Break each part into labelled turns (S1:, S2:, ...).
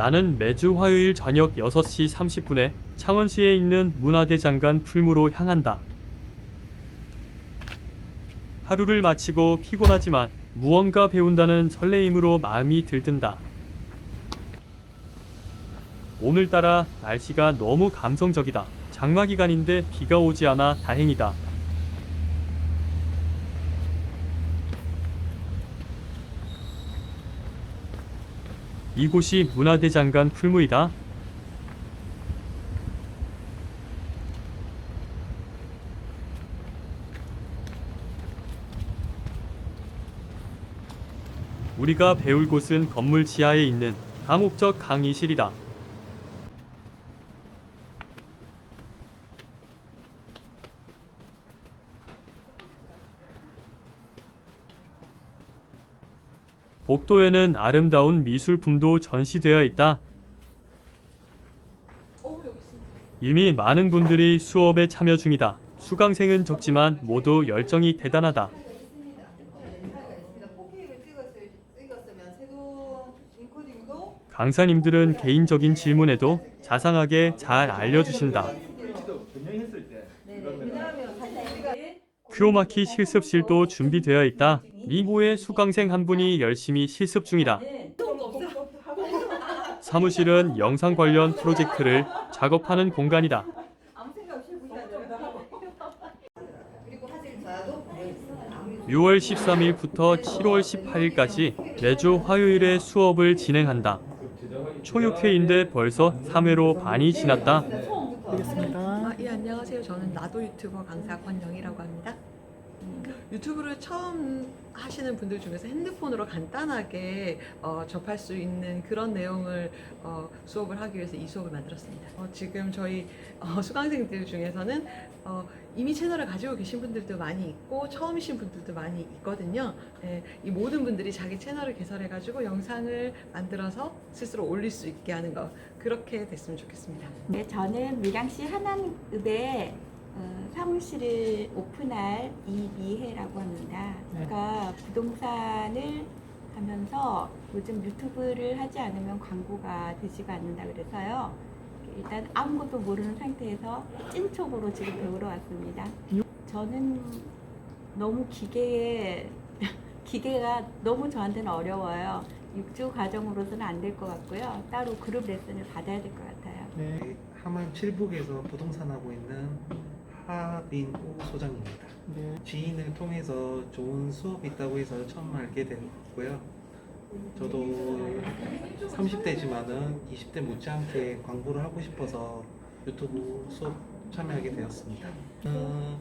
S1: 나는 매주 화요일 저녁 6시 30분에 창원시에 있는 문화대장관 풀무로 향한다. 하루를 마치고 피곤하지만 무언가 배운다는 설레임으로 마음이 들뜬다. 오늘따라 날씨가 너무 감성적이다. 장마 기간인데 비가 오지 않아 다행이다. 이곳이 문화대장관 풀무이다. 우리가 배울 곳은 건물 지하에 있는 다목적 강의실이다. 복도에는 아름다운 미술품도 전시되어 있다. 이미 많은 분들이 수업에 참여 중이다. 수강생은 적지만 모두 열정이 대단하다. 강사님들은 개인적인 질문에도 자상하게 잘 알려주신다. 크로마키 실습실도 준비되어 있다. 미모의 수강생 한 분이 열심히 실습 중이다. 사무실은 영상 관련 프로젝트를 작업하는 공간이다.
S2: 아무리
S1: 6월 13일부터 7월 18일까지 매주 화요일에 수업을 진행한다. 초6회인데 벌써 3회로 반이 지났다.
S3: 아, 예, 안녕하세요. 저는 나도 유튜버 강사 권영이라고 합니다. 음, 유튜브를 처음 하시는 분들 중에서 핸드폰으로 간단하게 어, 접할 수 있는 그런 내용을 어, 수업을 하기 위해서 이 수업을 만들었습니다. 어, 지금 저희 어, 수강생들 중에서는 어, 이미 채널을 가지고 계신 분들도 많이 있고 처음이신 분들도 많이 있거든요. 예, 이 모든 분들이 자기 채널을 개설해가지고 영상을 만들어서 스스로 올릴 수 있게 하는 거 그렇게 됐으면 좋겠습니다.
S4: 네, 저는 밀양시 하남읍에 어, 사무실을 오픈할 이미혜라고 합니다. 제가 부동산을 하면서 요즘 유튜브를 하지 않으면 광고가 되지가 않는다 그래서요. 일단 아무것도 모르는 상태에서 찐초보로 지금 배우러 왔습니다. 저는 너무 기계에 기계가 너무 저한테는 어려워요. 육주 과정으로서는 안 될 것 같고요. 따로 그룹 레슨을 받아야 될 것 같아요.
S5: 네, 하남 칠북에서 부동산 하고 있는 하빈우 소장입니다. 지인을 통해서 좋은 수업이 있다고 해서 처음 알게 됐고요. 저도 30대지만은 20대 못지않게 광고를 하고 싶어서 유튜브 수업 참여하게 되었습니다. 어,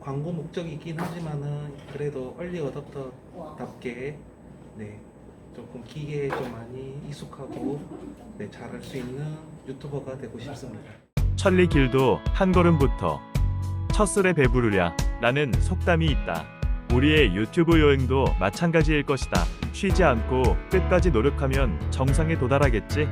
S5: 광고 목적이긴 하지만은 그래도 얼리 어답터답게 네, 조금 기계에 좀 많이 익숙하고 네, 잘할 수 있는 유튜버가 되고 싶습니다.
S6: 천리 길도 한 걸음부터 첫술에 배부르랴 라는 속담이 있다. 우리의 유튜브 여행도 마찬가지일 것이다. 쉬지 않고 끝까지 노력하면 정상에 도달하겠지.